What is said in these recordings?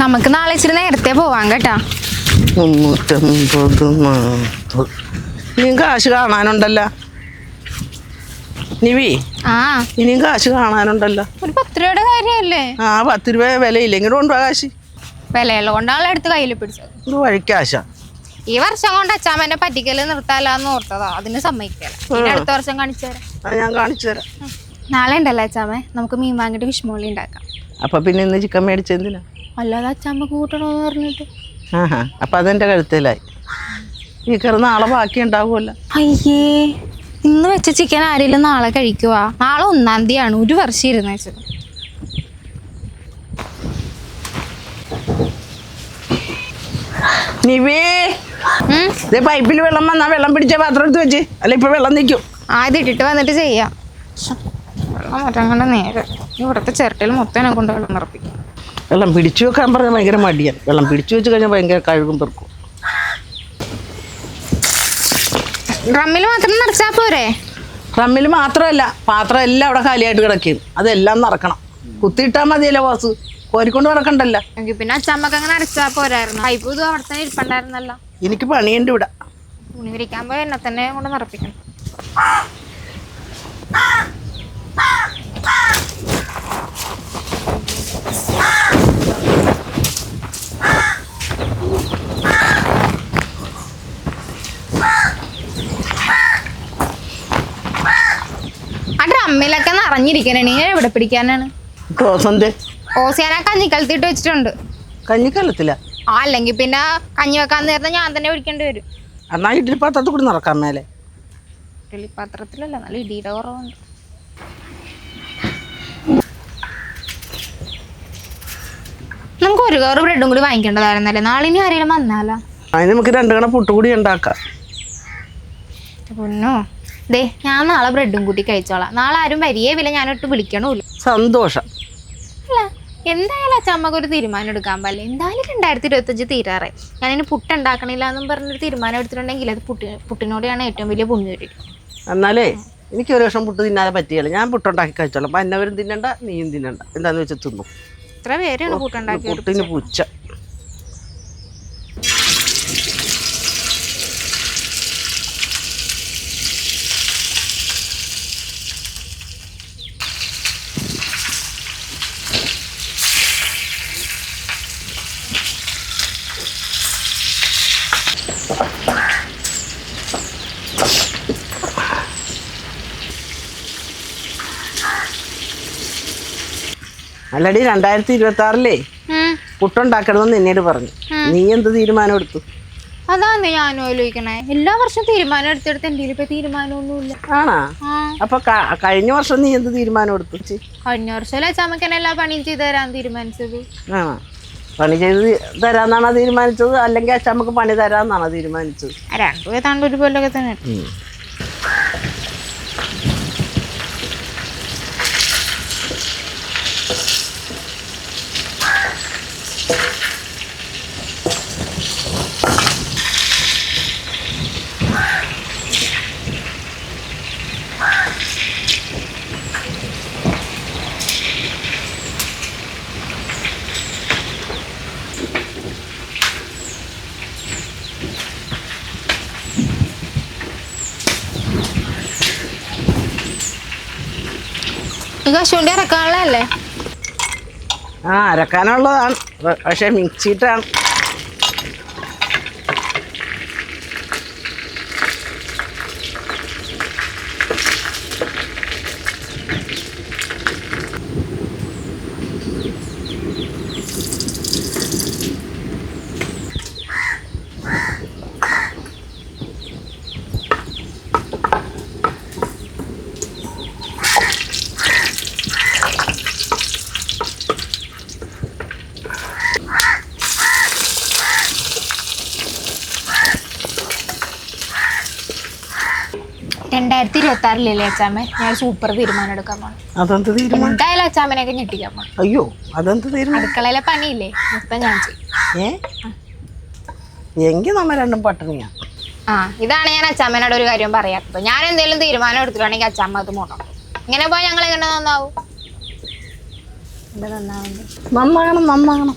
നമുക്ക് നാളെ ഇച്ചിരി നേരത്തെ പോവാം കേട്ടാ. മുന്നൂറ്റമ്പത് നാൽപ്പത് ഇനിയും കാശ് കാണാനുണ്ടല്ലോ. നിവി ആ. ഇനിയും കാശ് കാണാനുണ്ടല്ലോ. ഒരു പത്ത് രൂപയുടെ കാര്യമല്ലേ? ആ പത്ത് രൂപ വിലയില്ലെങ്കിൽ കൊണ്ടുപോകാ കാശ്. വിലയുള്ള കൊണ്ടാണല്ലോ എടുത്ത് കയ്യിൽ പിടിച്ചത്. ഇത് വഴിക്കാശാ ഈ വർഷം കൊണ്ട് അച്ചാമ്മനെ പറ്റിക്കൽ നിർത്താലെന്ന് ഓർത്തതാ. അതിന് സമ്മതിക്കല. പിന്നെ അടുത്ത വർഷം കാണിച്ചു തരാം. ഞാൻ കാണിച്ചു തരാം. നാളെ ഉണ്ടല്ലോ അച്ചാമ്മ. നമുക്ക് മീൻ വാങ്ങിയിട്ട് വിഷ്മോളി ഉണ്ടാക്കാം. അപ്പൊ പിന്നെ ഇന്ന് ചിക്കൻ മേടിച്ചെന്തിനാ അല്ലാതെ അച്ചാമ്മ കൂട്ടണമെന്ന് പറഞ്ഞിട്ട്. ആഹാ അതെന്റെ അതെന്റെ കഴുത്തിലായി. ഈ കറി നാളെ ബാക്കി ഉണ്ടാവുമല്ലോ. അയ്യേ ഇന്ന് വെച്ച ചിക്കൻ ആരെങ്കിലും നാളെ കഴിക്കുവാ? നാളെ ഒന്നാം തീയതിയാണ് ഒരു വർഷം ഇരുന്ന് വെച്ചത്. നിവേ ഉം. ദേ പൈപ്പിൽ വെള്ളം വന്നാ വെള്ളം പിടിച്ച പാത്രം എടുത്ത് വെച്ച്. അല്ല ഇപ്പൊ വെള്ളം നിൽക്കും ആദ്യം ഇട്ടിട്ട് വന്നിട്ട് ചെയ്യാം. ശ്ശെ, വെള്ളം മറ്റങ്ങണ്ട നേരെ. ഇവിടുത്തെ ചിരട്ടയിൽ മൊത്തം എന്നെ കൊണ്ട് വെള്ളം നിറപ്പിക്കും. വെള്ളം പിടിച്ചു വെക്കാൻ പറഞ്ഞാൽ ഭയങ്കര മടിയാണ് വെള്ളം പിടിച്ചു വെച്ച് കഴിഞ്ഞാൽ ഭയങ്കര കഴുകും പെറുക്കും. ഡ്രമ്മിൽ മാത്രം നിറച്ചാൽ പോരെ? ഡ്രമ്മിൽ മാത്രമല്ല പാത്രം എല്ലാം അവിടെ കാലിയായിട്ട് കിടക്കും. അതെല്ലാം നിറക്കണം കുത്തിയിട്ടാൽ മതിയല്ലോ ബോസ്. കോരിക്കൊണ്ട് നടക്കണ്ടല്ലോ. എങ്കിൽ പിന്നെ അച്ചാമ്മക്ക് അങ്ങനെ അരച്ചാൽ പോരായിരുന്നു. പൈപ്പ് ഇതും അവിടെ തന്നെ ഇരിപ്പണ്ടായിരുന്നല്ലോ. എനിക്ക് പണിയുണ്ട് ഇവിടെ. തുണി വിരിക്കാൻ പോയി എന്നെ തന്നെ കൊണ്ട് നിറപ്പിക്കണം. നീ എവിടെ പിടിക്കാനാണ്? ടോസന്റെ ഓസിയാന കഞ്ഞിക്കലത്തിട്ട് വെച്ചിട്ടുണ്ട്. കഞ്ഞിക്കലത്തില്ല ആ അല്ലെങ്കിൽ പിന്നെ കഞ്ഞി വെക്കാൻ നേരത്തെ ഞാൻ തന്നെ പിടിക്കേണ്ടി വരും. എന്നാ ഇഡ്ഡലി പാത്രത്തിൽ കൂടി നടക്കാൻ മേലെ. ഇഡ്ഡലി പാത്രത്തിലല്ല നല്ല ഇടിയുടെ കുറവുണ്ട്. നമുക്ക് ഒരു കവർ ബ്രെഡും കൂടി വാങ്ങിക്കേണ്ടതായിരുന്നല്ലേ? നാളെ ഇനി ആരെങ്കിലും വന്നാലോ? അതിന് നമുക്ക് രണ്ട് കണ പുട്ട് കൂടി ഉണ്ടാക്കാം. പൊന്നോ? ദേ ഞാൻ നാളെ ബ്രെഡും കൂട്ടി കഴിച്ചോളാം. നാളെ ആരും വരികയെ വില ഞാനൊട്ട് വിളിക്കണമില്ല സന്തോഷം. അല്ല എന്തായാലും അച്ഛമ്മക്ക് ഒരു തീരുമാനം എടുക്കാൻ പാടില്ല. എന്തായാലും രണ്ടായിരത്തി ഇരുപത്തഞ്ച് തീരാറേ ഞാനിനി പുട്ടുണ്ടാക്കണില്ല എന്നും പറഞ്ഞൊരു തീരുമാനം എടുത്തിട്ടുണ്ടെങ്കിൽ അത് പുട്ടി പുട്ടിനോടെയാണ് ഏറ്റവും വലിയ പുണ്യം എന്നാലേ എനിക്ക് ഒരു വർഷം പുട്ട് തിന്നാതെ പറ്റിയല്ല ഞാൻ പുട്ടുണ്ടാക്കി കഴിച്ചോളാം. അപ്പം എന്നവരും തിന്നണ്ട നീയും തിന്നണ്ട. എന്താന്ന് വെച്ചാൽ തിന്നു. ഇത്ര പേരാണ് പുട്ടുണ്ടാക്കി പുട്ടിന് പുച്ച. അല്ലടി രണ്ടായിരത്തി ഇരുപത്തി ആറിലേ. പുട്ടുണ്ടാക്കണമെന്ന് എന്നോട് പറഞ്ഞു. നീ എന്ത് തീരുമാനം എടുത്തു? അതാന്ന് ഞാൻ ആലോചിക്കണേ. എല്ലാ വർഷവും തീരുമാനം എടുത്തെടുത്ത് എന്റെ ഇപ്പൊ തീരുമാനമൊന്നുമില്ല. ആണാ? അപ്പൊ കഴിഞ്ഞ വർഷം നീ എന്ത് തീരുമാനം എടുത്തു കഴിഞ്ഞ വർഷം ചമക്കൻ എല്ലാ പണിയും ചെയ്ത് തരാൻ തീരുമാനിച്ചത്. ആ. പണി ചെയ്ത് തരാന്നാണോ തീരുമാനിച്ചത്? അല്ലെങ്കിൽ അച്ഛമ്മക്ക് പണി തരാന്നാണോ തീരുമാനിച്ചത്? ആ, രണ്ടും ഏതാണ്ട് ഒരു പോലൊക്കെ തന്നെ കശുവണ്ടി ആ അരക്കാനുള്ളതാണ്. പക്ഷെ മിക്സിയിട്ടാണ് രണ്ടായിരത്തി ഇരുപത്തി ആറിലല്ലേ അച്ചാമ്മ ഞാൻ സൂപ്പർ തീരുമാനം എടുക്കാൻ പോണം. അതെന്ത് തീരുമാനം? എന്തായാലും അച്ചാമ്മനെയൊക്കെ ഞെട്ടിക്കാൻ പോണം. അയ്യോ അതെന്ത് തീരുമാനം? അടുക്കളയിലെ പണിയില്ലേ? മൊത്തം ഞാൻ ചെയ്യും. എങ്കിൽ നമ്മ രണ്ടും പട്ടിണിയാ. ആ ഇതാണ് ഞാൻ അച്ചാമ്മനോട് ഒരു കാര്യം പറയാത്തത് ഞാൻ എന്തെങ്കിലും തീരുമാനം എടുത്തിട്ടുണ്ടെങ്കിൽ അച്ചാമ്മ അത് മുടങ്ങും ഇങ്ങനെ പോയാൽ ഞങ്ങൾ എങ്ങനെ നന്നാവും? നന്നാവുന്നത് നന്നാകണം.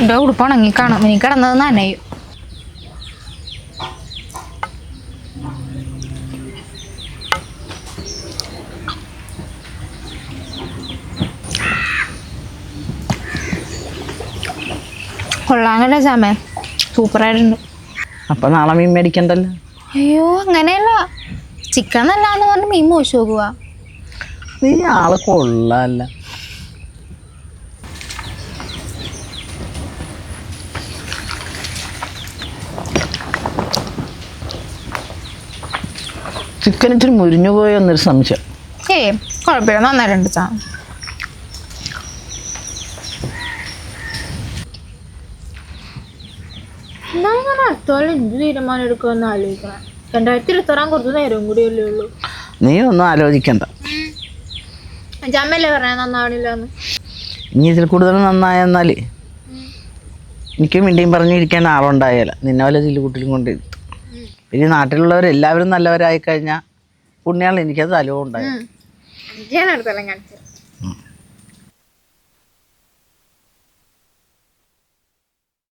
എന്റെ ഉടുപ്പ് ഉണങ്ങി കാണാം. നീ കിടന്നത് നനയും കൊള്ളാനല്ലേ ചാമേ സൂപ്പറായിട്ടുണ്ട് അപ്പൊ നാളെ മീൻ മേടിക്കണ്ടല്ലോ? അയ്യോ അങ്ങനെയല്ല. ചിക്കൻ നല്ലാന്ന് പറഞ്ഞ് മീൻ മോശം പോകുക നീ ആൾ കൊള്ളാല്ല. ചിക്കൻ ഇച്ചിരി മുരിഞ്ഞു പോയോ എന്നൊരു സംശയം ഏ കുഴപ്പമില്ല നന്നായിട്ടുണ്ട് ചാ ഞാൻ അടുത്തോളം എന്ത് തീരുമാനം എടുക്കുമെന്ന് ആലോചിക്കണം. രണ്ടായിരത്തി ഇരുപത്താറാം കുറച്ച് നേരം കൂടിയല്ലേ ഉള്ളൂ. നീ ഒന്നും ആലോചിക്കണ്ട. പറഞ്ഞ നന്നാവണില്ല ഇനി ഇതിൽ കൂടുതൽ നന്നായെന്നാൽ എനിക്ക് മിണ്ടിയും പറഞ്ഞിരിക്കാൻ ആളുണ്ടായാല. നിന്നെ വല്ല ചില്ലുകുട്ടിലും കൊണ്ട് ഇരുത്തും. പിന്നെ നാട്ടിലുള്ളവർ എല്ലാവരും നല്ലവരായി കഴിഞ്ഞാൽ പുണ്യാണ് എനിക്കത് തലവും ഉണ്ടായി. ഞാൻ അടുത്തോളം കാണിച്ചു